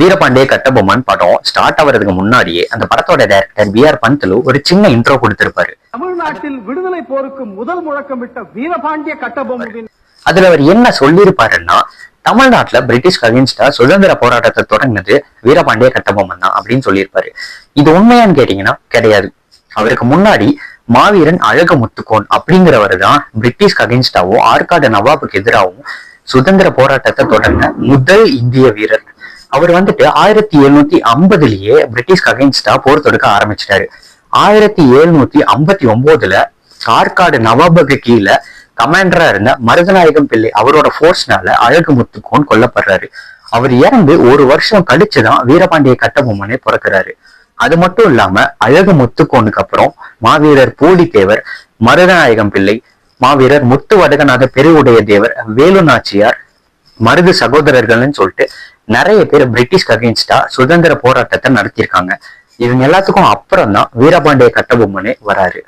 வீரபாண்டிய கட்டபொம்மன் படம் ஸ்டார்ட் ஆகிறதுக்கு முன்னாடியே அந்த படத்தோட டைரக்டர் வி ஆர் பந்தலு ஒரு சின்ன இன்ட்ரோ கொடுத்திருப்பாரு. தமிழ்நாட்டில் விடுதலை போருக்கு முதல் முழக்கமிட்ட வீரபாண்டிய கட்டபொம்மனின் அதுல அவர் என்ன சொல்லியிருப்பாருன்னா தமிழ்நாட்டுல பிரிட்டிஷ் அகேன்ஸ்டா சுதந்திர போராட்டத்தை தொடங்கினது வீரபாண்டிய கட்டபொம்மன் தான் அப்படின்னு சொல்லியிருப்பாரு. இது உண்மையான்னு கேட்டீங்கன்னா கிடையாது. அவருக்கு முன்னாடி மாவீரன் அழக முத்துக்கோன் அப்படிங்கிறவர் தான் பிரிட்டிஷ் அகேன்ஸ்டாவும் ஆற்காடு நவாபுக்கு எதிராகவும் சுதந்திர போராட்டத்தை தொடங்கின முதல் இந்திய வீரர். அவர் வந்துட்டு ஆயிரத்தி எழுநூத்தி ஐம்பதுலயே பிரிட்டிஷ் அகைன்ஸ்டா போர் தொடுக்க ஆரம்பிச்சிட்டாரு. ஆயிரத்தி எழுநூத்தி ஐம்பத்தி ஒன்பதுல ஆற்காடு நவாபுக்கு கீழே கமாண்டரா இருந்த மருதநாயகம் பிள்ளை அவரோட போர்ஸ்னால அழகு முத்துக்கோன் கொல்லப்படுறாரு. அவர் இறந்து ஒரு வருஷம் கழிச்சுதான் வீரபாண்டிய கட்டபொம்மனே பிறக்கிறாரு. அது மட்டும் இல்லாம அழகு முத்துக்கோனுக்கு அப்புறம் மாவீரர் பூலித்தேவர் மருதநாயகம் பிள்ளை மாவீரர் முத்து வடகநாத பெருவுடைய தேவர் வேலு நாச்சியார் மருது சகோதரர்கள்னு சொல்லிட்டு நிறைய பேர் பிரிட்டிஷ் அகேன்ஸ்டா சுதந்திர போராட்டத்தை நடத்தியிருக்காங்க. இவங்க எல்லாத்துக்கும் அப்புறம் தான் வீரபாண்டிய கட்டபொம்மனே வராரு.